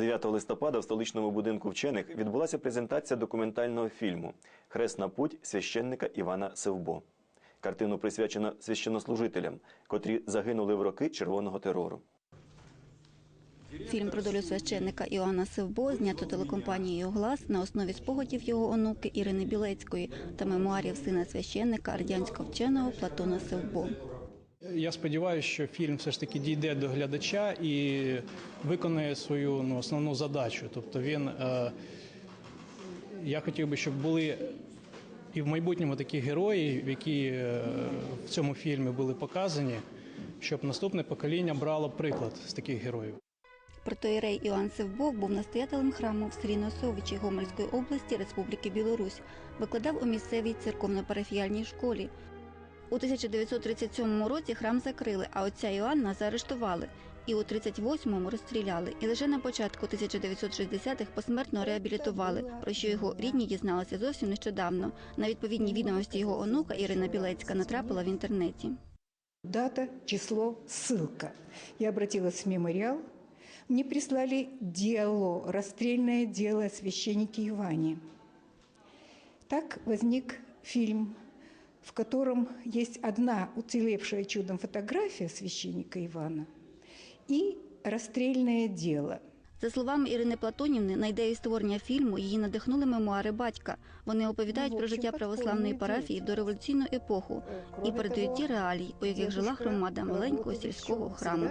9 листопада в столичному будинку вчених відбулася презентація документального фільму Хресна путь священника Івана Севбо. Картину присвячено священнослужителям, котрі загинули в роки червоного терору. Фільм про долю священника Іоанна Севбо знято телекомпанією Глас на основі спогадів його онуки Ірини Білецької та мемуарів сина священника радянського вченого Платона Севбо. Я сподіваюся, що фільм все ж таки дійде до глядача і виконає свою ну, основну задачу. Тобто він е, я хотів би, щоб були і в майбутньому такі герої, які е, в цьому фільмі були показані, щоб наступне покоління брало приклад з таких героїв. Протоїрей Іоанн Севбо був настоятелем храму в селі Носовичі Гомельської області Республіки Білорусь. Викладав у місцевій церковно-парафіяльній школі. У 1937 році храм закрили, а отця Іоанна заарештували. І у 38-му розстріляли. І лише на початку 1960-х посмертно реабілітували, про що його рідні дізналися зовсім нещодавно. На відповідні відомості його онука Ірина Білецька натрапила в інтернеті. Дата, число, ссылка. Я обратилась в мемориал. Мне прислали дело, расстрельное дело о священнике. Так возник фильм, в котором есть одна уцелевшая чудом фотография священника Ивана и расстрельное дело – За словами Ірини Платонівни, на ідею створення фільму її надихнули мемуари батька. Вони оповідають Ну, про життя православної парафії в дореволюційну епоху і передають ті реалії, у яких жила громада маленького сільського храму.